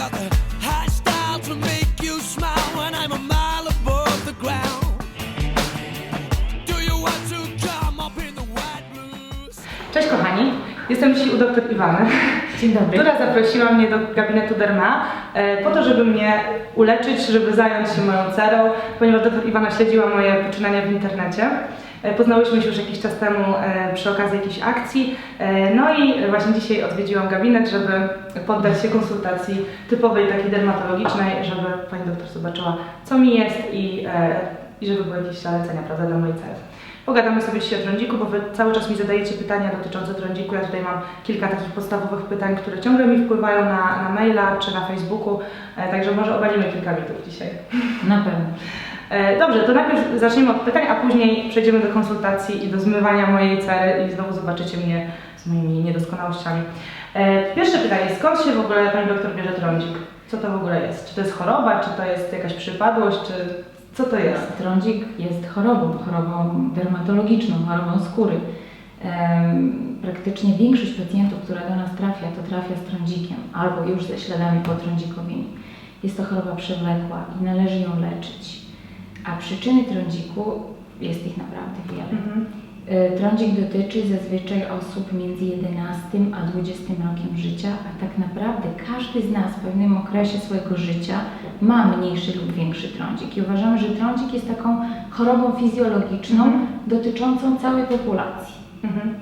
got the high style to make you smile when I'm a mile above the ground. Do you want to come up in the white blues? Cześć kochani, jestem dzisiaj u doktor Iwany, Dzień dobry. która zaprosiła mnie do gabinetu Derma e, po to, żeby mnie uleczyć, żeby zająć się moją cerą, ponieważ doktor Iwana śledziła moje poczynania w internecie. E, Poznałyśmy się już jakiś czas temu e, przy okazji jakiejś akcji, e, no i właśnie dzisiaj odwiedziłam gabinet, żeby poddać się konsultacji typowej takiej dermatologicznej, żeby pani doktor zobaczyła co mi jest i, i żeby były jakieś zalecenia prawda, dla mojej cery. Pogadamy sobie dzisiaj o trądziku, bo Wy cały czas mi zadajecie pytania dotyczące trądziku. Ja tutaj mam kilka takich podstawowych pytań, które ciągle mi wpływają na, na maila czy na Facebooku, także może obalimy kilka mitów dzisiaj. Na pewno. E, Dobrze, to najpierw zaczniemy od pytań, a później przejdziemy do konsultacji i do zmywania mojej cery i znowu zobaczycie mnie z moimi niedoskonałościami. E, Pierwsze pytanie, skąd się w ogóle Pani doktor bierze trądzik? Co to w ogóle jest? Czy to jest choroba, czy to jest jakaś przypadłość, czy co to jest? Trądzik jest chorobą, chorobą dermatologiczną, chorobą skóry. Praktycznie większość pacjentów, która do nas trafia, to trafia z trądzikiem albo już ze śladami potrądzikowymi. Jest to choroba przewlekła i należy ją leczyć. A przyczyny trądziku jest ich naprawdę wiele. Mhm. E, Trądzik dotyczy zazwyczaj osób między 11 a 20 rokiem życia, a tak naprawdę każdy z nas w pewnym okresie swojego życia ma mniejszy lub większy trądzik. I uważamy, że trądzik jest taką chorobą fizjologiczną Mhm. dotyczącą całej populacji. Mhm.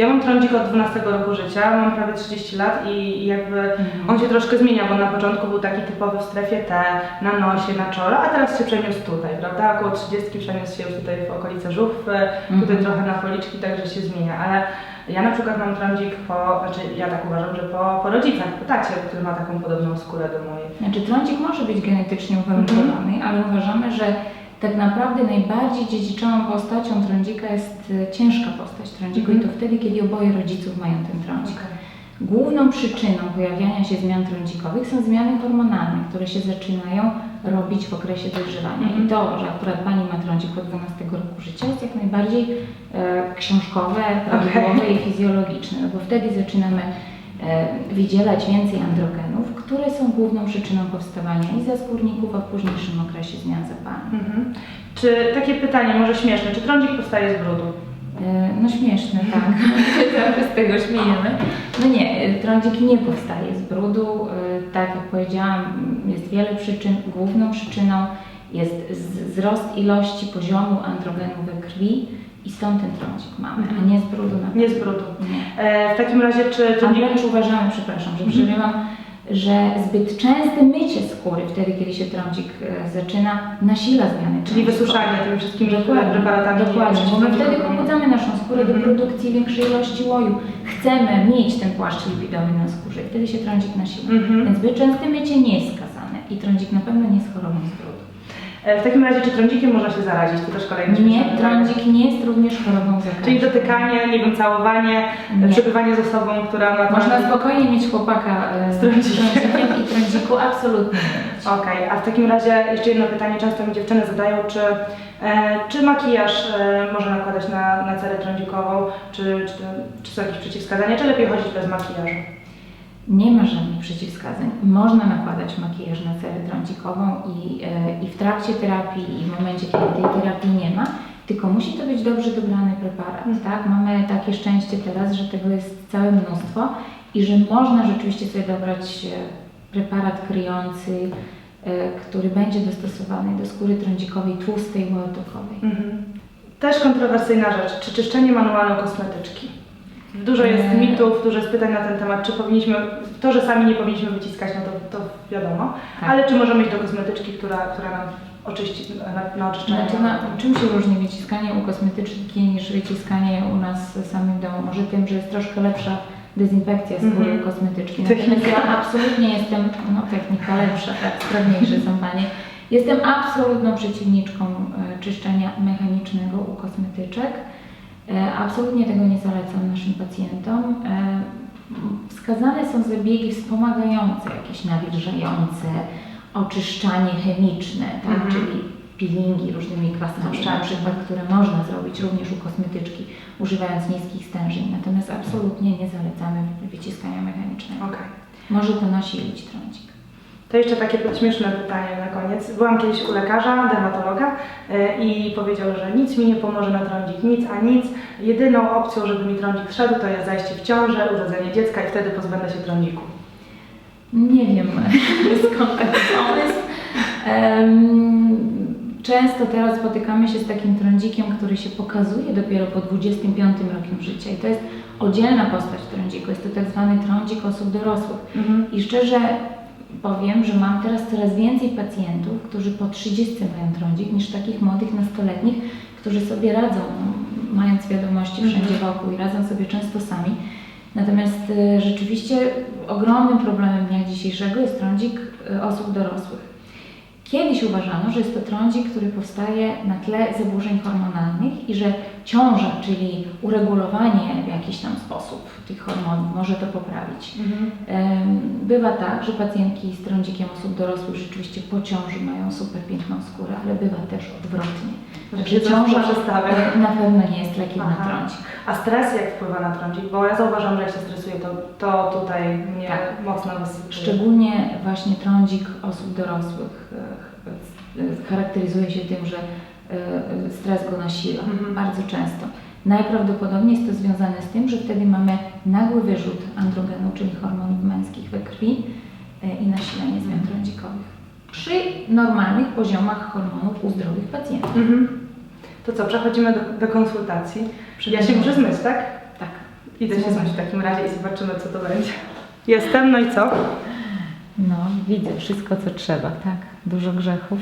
Ja mam trądzik od 12 roku życia, mam prawie 30 lat i jakby on się troszkę zmienia, bo na początku był taki typowy w strefie T, na nosie, na czole, a teraz się przeniósł tutaj, prawda? Około 30 przeniósł się już tutaj w okolice żuchwy, tutaj Mhm. trochę na policzki, także się zmienia, ale ja na przykład mam trądzik po, znaczy ja tak uważam, że po, po rodzicach, po tacie, który ma taką podobną skórę do mojej. Znaczy trądzik może być genetycznie uwarunkowany, ale uważamy, że tak naprawdę najbardziej dziedziczoną postacią trądzika jest e, ciężka postać trądziku Mhm. i to wtedy, kiedy oboje rodziców mają ten trądzik. Główną przyczyną pojawiania się zmian trądzikowych są zmiany hormonalne, które się zaczynają robić w okresie dojrzewania. Mhm. I to, że akurat Pani ma trądzik od 12 roku życia jest jak najbardziej e, książkowe, prawidłowe i fizjologiczne, no bo wtedy zaczynamy wydzielać więcej androgenów, które są główną przyczyną powstawania i zaskórników, a w późniejszym okresie zmian zapalnych. Mhm. Czy takie pytanie, może śmieszne, czy trądzik powstaje z brudu? E, No śmieszne, tak. zawsze z tego śmiejemy. No nie, e, trądzik nie powstaje z brudu. E, Tak jak powiedziałam, jest wiele przyczyn. Główną przyczyną jest wzrost ilości poziomu androgenu we krwi i stąd ten trądzik mamy, a nie z brudu na Nie z brudu. Nie. E, w takim razie, czy A trądzik... wręcz uważamy, przepraszam, że przerywam, że zbyt częste mycie skóry wtedy, kiedy się trądzik e, zaczyna, nasila zmiany Czyli trądzikowe. wysuszanie tymi wszystkimi Dokładnie, preparatami dokładnie, bo my wtedy pobudzamy naszą skórę do Mhm. produkcji większej ilości łoju. Chcemy mieć ten płaszcz lipidowy na skórze i wtedy się trądzik nasila. Mhm. Więc zbyt częste mycie nie jest skazane i trądzik na pewno nie jest chorobą z brudu. E, W takim razie, czy trądzikiem można się zarazić? To też kolejny Nie, trądzik nie jest również chorobą zakaźną. Czyli dotykanie, nie wiem, całowanie, Nie. przebywanie z osobą, która ma Można trądzik. spokojnie mieć chłopaka e, Z z trądzikiem. trądzikiem i trądziku absolutnie. Okej, a w takim razie jeszcze jedno pytanie, często mi dziewczyny zadają, czy, e, czy makijaż e, może nakładać na, na cerę trądzikową, czy, czy, czy są jakieś przeciwwskazania, czy lepiej chodzić bez makijażu? Nie ma żadnych przeciwwskazań. Można nakładać makijaż na cerę trądzikową i, e, i w trakcie terapii, i w momencie, kiedy tej terapii nie ma, tylko musi to być dobrze dobrany preparat, Mhm. tak? Mamy takie szczęście teraz, że tego jest całe mnóstwo i że można rzeczywiście sobie dobrać e, preparat kryjący, e, który będzie dostosowany do skóry trądzikowej, tłustej, łotokowej. Mhm. Też kontrowersyjna rzecz, czy czyszczenie manualne kosmetyczki? Dużo jest Nie. mitów, dużo jest pytań na ten temat, czy powinniśmy, to, że sami nie powinniśmy wyciskać, no to, to wiadomo, Tak. ale czy możemy iść do kosmetyczki, która, która nam oczyści, na, na oczyszczenie? Znaczy, na, czym się różni wyciskanie u kosmetyczki niż wyciskanie u nas samym w domu? Może tym, że jest troszkę lepsza dezynfekcja skóry Mhm. kosmetyczki. Natomiast ja absolutnie jestem, no technika lepsza, tak, sprawniejsze są panie. Jestem absolutną przeciwniczką e, czyszczenia mechanicznego u kosmetyczek. E, absolutnie tego nie zalecam naszym pacjentom. E, wskazane są zabiegi wspomagające, jakieś nawilżające, oczyszczanie chemiczne, tak, Mhm. czyli peelingi różnymi kwasami, na przykład, które można zrobić również u kosmetyczki, używając niskich stężeń. Natomiast absolutnie nie zalecamy wyciskania mechanicznego. Okej. Może to nasilić trądzik. To jeszcze takie śmieszne pytanie na koniec. Byłam kiedyś u lekarza, dermatologa e, i powiedział, że nic mi nie pomoże na trądzik, nic a nic. Jedyną opcją, żeby mi trądzik szedł, to jest zajście w ciążę, urodzenie dziecka i wtedy pozbędę się trądziku. Nie wiem skąd taki pomysł. Em, Często teraz spotykamy się z takim trądzikiem, który się pokazuje dopiero po 25 rokiem życia i to jest oddzielna postać trądziku. Jest to tak zwany trądzik osób dorosłych. Mhm. I szczerze powiem, że mam teraz coraz więcej pacjentów, którzy po 30 mają trądzik, niż takich młodych nastoletnich, którzy sobie radzą, mając wiadomości wszędzie wokół i radzą sobie często sami. Natomiast e, rzeczywiście ogromnym problemem dnia dzisiejszego jest trądzik e, osób dorosłych. Kiedyś uważano, że jest to trądzik, który powstaje na tle zaburzeń hormonalnych i że ciąża, czyli uregulowanie w jakiś tam sposób tych hormonów może to poprawić. Mhm. Bywa tak, że pacjentki z trądzikiem osób dorosłych rzeczywiście po ciąży mają super piękną skórę, ale bywa też odwrotnie. Że ciąża przestawia. e, na pewno nie jest lekiem na trądzik. A stres jak wpływa na trądzik? Bo ja zauważam, że jak się stresuję, to, to tutaj mnie Tak. mocno wysypuje. Szczególnie właśnie trądzik osób dorosłych e, ch- charakteryzuje się tym, że e, stres go nasila Mhm. bardzo często. Najprawdopodobniej jest to związane z tym, że wtedy mamy nagły wyrzut androgenu, czyli hormonów męskich we krwi e, i nasilenie zmian trądzikowych. Przy normalnych poziomach hormonów u zdrowych pacjentów. Mhm. To co, przechodzimy do, do konsultacji. Ja się muszę zmyć, tak? Tak. Idę się zmyć w takim razie i zobaczymy, co to będzie. Jestem, no i co? No, widzę wszystko, co trzeba, tak. Dużo grzechów.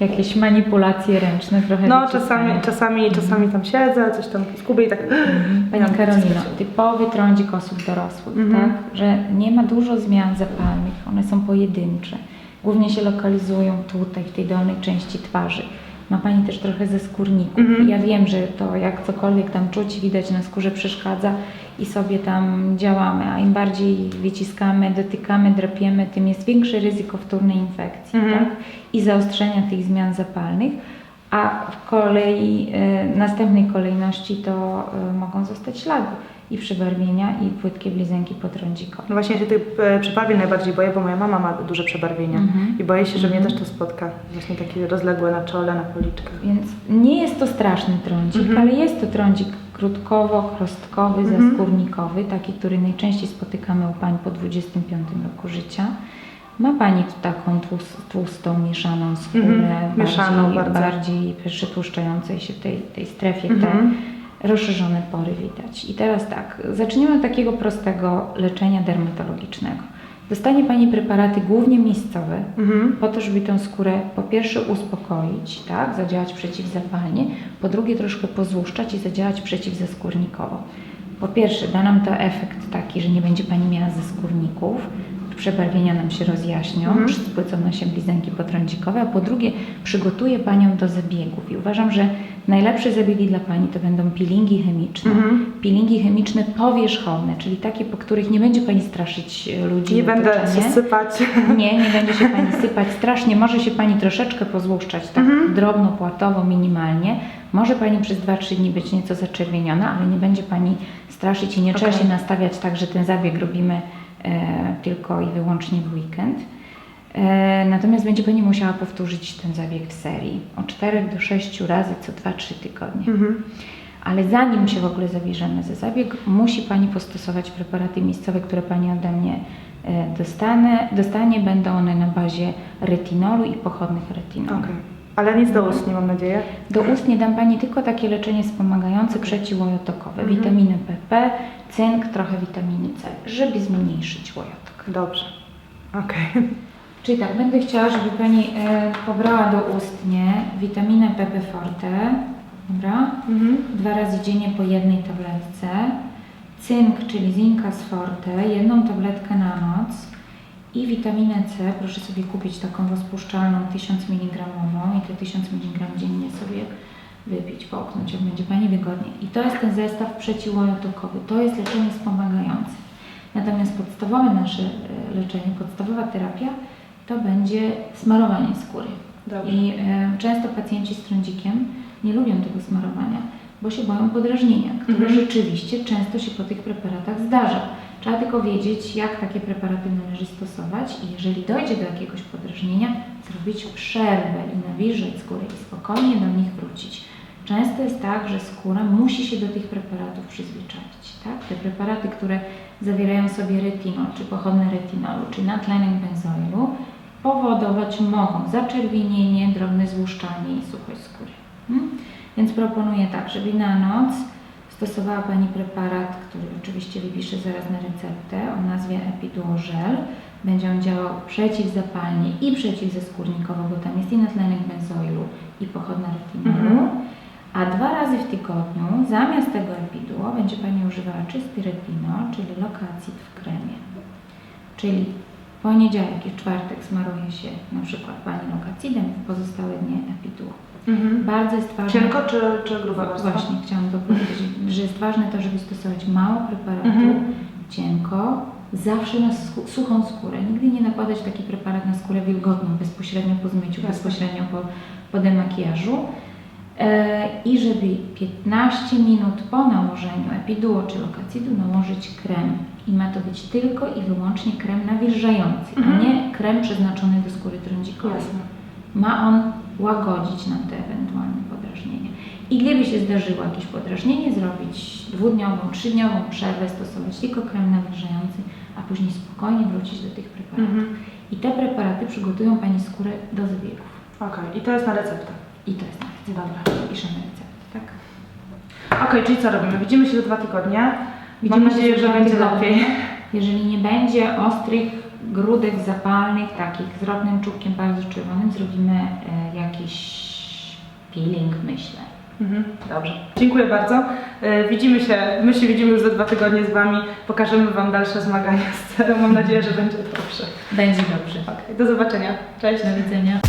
Jakieś manipulacje ręczne, trochę No, wyciskania. czasami, czasami, czasami tam siedzę, coś tam zgubię i tak... Pani No, Karolino, typowy trądzik osób dorosłych, Mhm. tak? Że nie ma dużo zmian zapalnych, one są pojedyncze. Głównie się lokalizują tutaj, w tej dolnej części twarzy. Ma Pani też trochę ze skórników. Mhm. Ja wiem, że to jak cokolwiek tam czuć, widać na skórze przeszkadza i sobie tam działamy, a im bardziej wyciskamy, dotykamy, drapiemy, tym jest większe ryzyko wtórnej infekcji, Mhm. tak? I zaostrzenia tych zmian zapalnych. A w kolei, e, następnej kolejności to e, mogą zostać ślady i przebarwienia i płytkie blizęki potrądzikowe. No właśnie ja się tych e, przebarwień najbardziej boję, bo moja mama ma duże przebarwienia. Mhm. I boję się, że mnie Mhm. też to spotka. Właśnie takie rozległe na czole, na policzkach. Więc nie jest to straszny trądzik, Mhm. ale jest to trądzik krótkowo-chrostkowy, Mhm. zaskórnikowy, taki, który najczęściej spotykamy u pań po 25 roku życia. Ma Pani tu taką tłus- tłustą, mieszaną skórę, Mhm. Mieszaną bardziej, bardzo. bardziej przytłuszczającej się w tej, tej strefie, Mhm. te rozszerzone pory widać. I teraz tak, zaczniemy od takiego prostego leczenia dermatologicznego. Dostanie Pani preparaty głównie miejscowe, Mhm. po to, żeby tę skórę po pierwsze uspokoić, tak, zadziałać przeciwzapalnie, po drugie troszkę pozłuszczać i zadziałać przeciwzaskórnikowo. Po pierwsze da nam to efekt taki, że nie będzie Pani miała ze skórników, przebarwienia nam się rozjaśnią, Mhm. spłycą się blizęki potrądzikowe, a po drugie przygotuje Panią do zabiegów. I uważam, że najlepsze zabiegi dla Pani to będą peelingi chemiczne. Mhm. Peelingi chemiczne powierzchowne, czyli takie, po których nie będzie Pani straszyć e, ludzi. Nie będę się sypać. Nie, nie będzie się Pani sypać strasznie. Może się Pani troszeczkę pozłuszczać, tak Mhm. drobno, płatowo, minimalnie. Może Pani przez 2-3 dni być nieco zaczerwieniona, ale nie będzie Pani straszyć i nie trzeba Okej. się nastawiać tak, że ten zabieg robimy tylko i wyłącznie w weekend. E, natomiast będzie Pani musiała powtórzyć ten zabieg w serii od 4 do 6 razy co 2-3 tygodnie. Mhm. Ale zanim się w ogóle zabierzemy za zabieg, musi Pani postosować preparaty miejscowe, które Pani ode mnie e, dostanie. dostanie. Będą one na bazie retinolu i pochodnych retinolu. Okej. Ale nic do ust nie mam nadzieję. Do ust nie dam Pani tylko takie leczenie wspomagające przeciwłojotokowe, Mhm. witaminy PP, cynk, trochę witaminy C, żeby zmniejszyć łojotok. Dobrze. Okej. Czyli tak, będę chciała, żeby Pani e, pobrała do ustnie witaminę PP Forte, dobra? Mhm. dwa razy dziennie po jednej tabletce, cynk, czyli zinka z forte, jedną tabletkę na noc i witaminę C, proszę sobie kupić taką rozpuszczalną 1000 mg i te 1000 mg dziennie sobie wypić, połknąć, jak będzie Pani wygodnie. I to jest ten zestaw przeciwłojotokowy, to jest leczenie wspomagające. Natomiast podstawowe nasze e, leczenie, podstawowa terapia to będzie smarowanie skóry. Dobrze. I e, często pacjenci z trądzikiem nie lubią tego smarowania, bo się boją podrażnienia, które Mhm. rzeczywiście często się po tych preparatach zdarza. Trzeba tylko wiedzieć, jak takie preparaty należy stosować i jeżeli dojdzie do jakiegoś podrażnienia, zrobić przerwę i nawilżyć skórę i spokojnie do nich wrócić. Często jest tak, że skóra musi się do tych preparatów przyzwyczaić. Tak? Te preparaty, które zawierają sobie retinol, czy pochodne retinolu, czy natlenek benzoilu, powodować mogą zaczerwienienie, drobne złuszczanie i suchość skóry. Hmm? Więc proponuję tak, żeby na noc stosowała Pani preparat, który oczywiście wypiszę zaraz na receptę o nazwie Epiduo-Gel. Będzie on działał przeciwzapalnie i przeciwzeskórnikowo, bo tam jest i natlenek benzoilu i pochodna retinolu. Mhm. A dwa razy w tygodniu zamiast tego Epiduo będzie Pani używała czysty retinol, czyli lokacid w kremie. Czyli poniedziałek i czwartek smaruje się na przykład Pani lokacidem, w pozostałe dnie Epiduo. Mhm. Bardzo jest ważne... Cienko czy, czy gruba warstwa? Właśnie, chciałam to powiedzieć, że jest ważne to, żeby stosować mało preparatu, Mhm. cienko, zawsze na suchą skórę. Nigdy nie nakładać taki preparat na skórę wilgotną, bezpośrednio po zmyciu, Jasne. bezpośrednio po, po demakijażu. E, I żeby 15 minut po nałożeniu epiduo czy lokacidu nałożyć krem. I ma to być tylko i wyłącznie krem nawilżający, a Mhm. nie krem przeznaczony do skóry trądzikowej ma on łagodzić nam te ewentualne podrażnienia. I gdyby się zdarzyło jakieś podrażnienie, zrobić dwudniową, trzydniową przerwę, stosować tylko krem nawilżający, a później spokojnie wrócić do tych preparatów. Mhm. I te preparaty przygotują Pani skórę do zbiegów. Okej, i to jest na receptę. I to jest na receptę. Dobra. Piszemy receptę, tak? Okej, czyli co robimy? Widzimy się za dwa tygodnie. Mam Widzimy się nadzieję, że będzie lepiej. Jeżeli nie będzie ostrych grudek zapalnych, takich z drobnym czubkiem bardzo czerwonym, zrobimy e, jakiś peeling, myślę. Mhm. Dobrze. Dziękuję bardzo. E, Widzimy się, my się widzimy już za dwa tygodnie z Wami. Pokażemy Wam dalsze zmagania z cerą. Mam nadzieję, że będzie dobrze. Będzie dobrze. Okej, do zobaczenia. Cześć. Do widzenia.